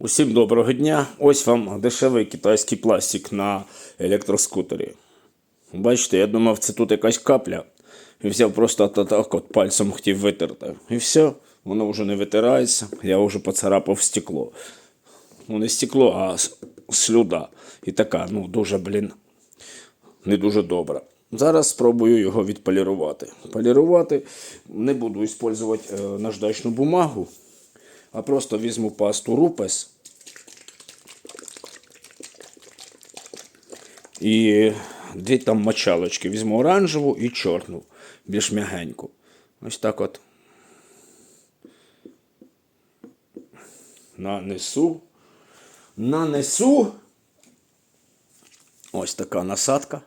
Усім доброго дня. Ось вам дешевий китайський пластик на електроскутері. Бачите, я думав, це тут якась капля. І взяв просто так от пальцем хотів витерти. І все, воно вже не витирається. Я вже поцарапав стекло. Ну, не стекло, а слюда. І така, ну, дуже, блін, не дуже добра. Зараз спробую його відполірувати. Полірувати не буду використовувати е, наждачну бумагу, а просто візьму пасту Рупес і дві там мочалочки. Візьму оранжеву і чорну, більш м'ягеньку. Ось так от нанесу. Нанесу. Ось така насадка.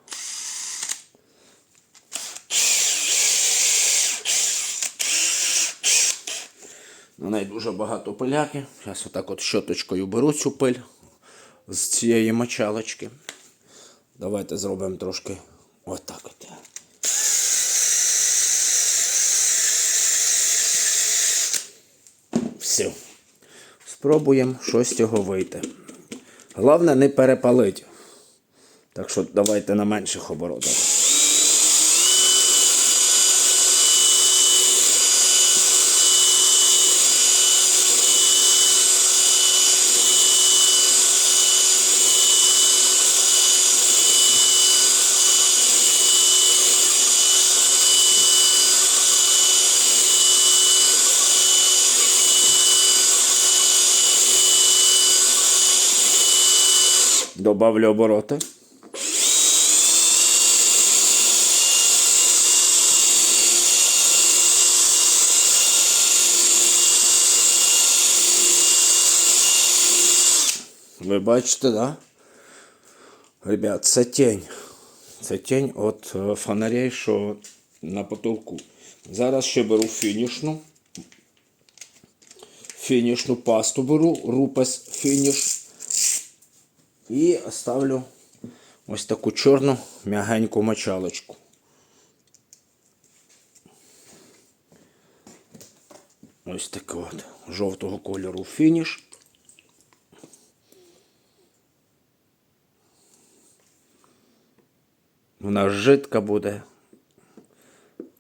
На неї дуже багато пиляки. Зараз отак от щоточкою беру цю пиль з цієї мочалочки. Давайте зробимо трошки отак от. Все. Спробуємо щось з цього вийти. Головне не перепалити. Так що давайте на менших оборотах. Добавлю обороти. Ви бачите, да? Ребят, це тінь. Це тінь від е, фонарей, що на потолку. Зараз ще беру фінішну. Фінішну пасту беру, рупес фініш. І ставлю ось таку чорну м'ягеньку мочалочку. Ось такий от жовтого кольору фініш. Вона жидка буде.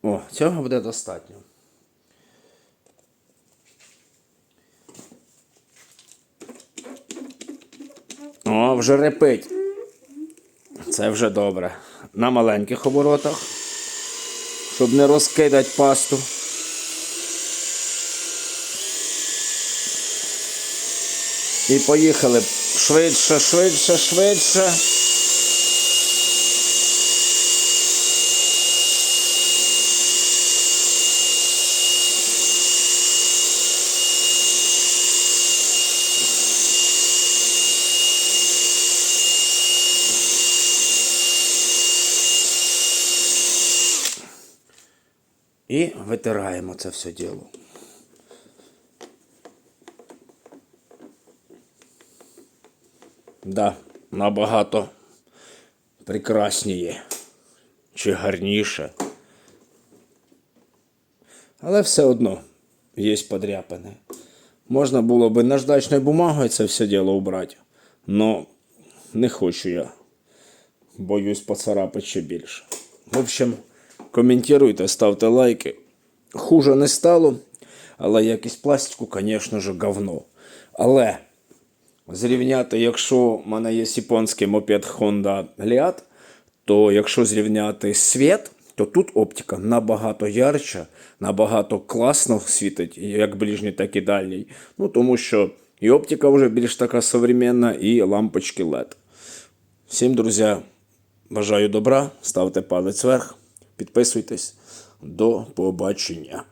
О, цього буде достатньо. О, вже репить. Це вже добре. На маленьких оборотах, щоб не розкидати пасту. І поїхали швидше, швидше, швидше. І витираємо це все діло. Да, набагато прекрасніє чи гарніше. Але все одно є подряпини. Можна було би наждачною бумагою це все діло убрати. Но не хочу я. Боюсь поцарапати ще більше. В общем, коментуйте, ставте лайки. Хуже не стало, але якість пластику, звісно ж, говно. Але зрівняти, якщо в мене є японський мопед Honda Liat, то якщо зрівняти світ, то тут оптика набагато ярча, набагато класно світить, як ближній, так і дальній. Ну, тому що і оптика вже більш така современна, і лампочки LED. Всім, друзі, бажаю добра, ставте палець вверх, підписуйтесь. До побачення.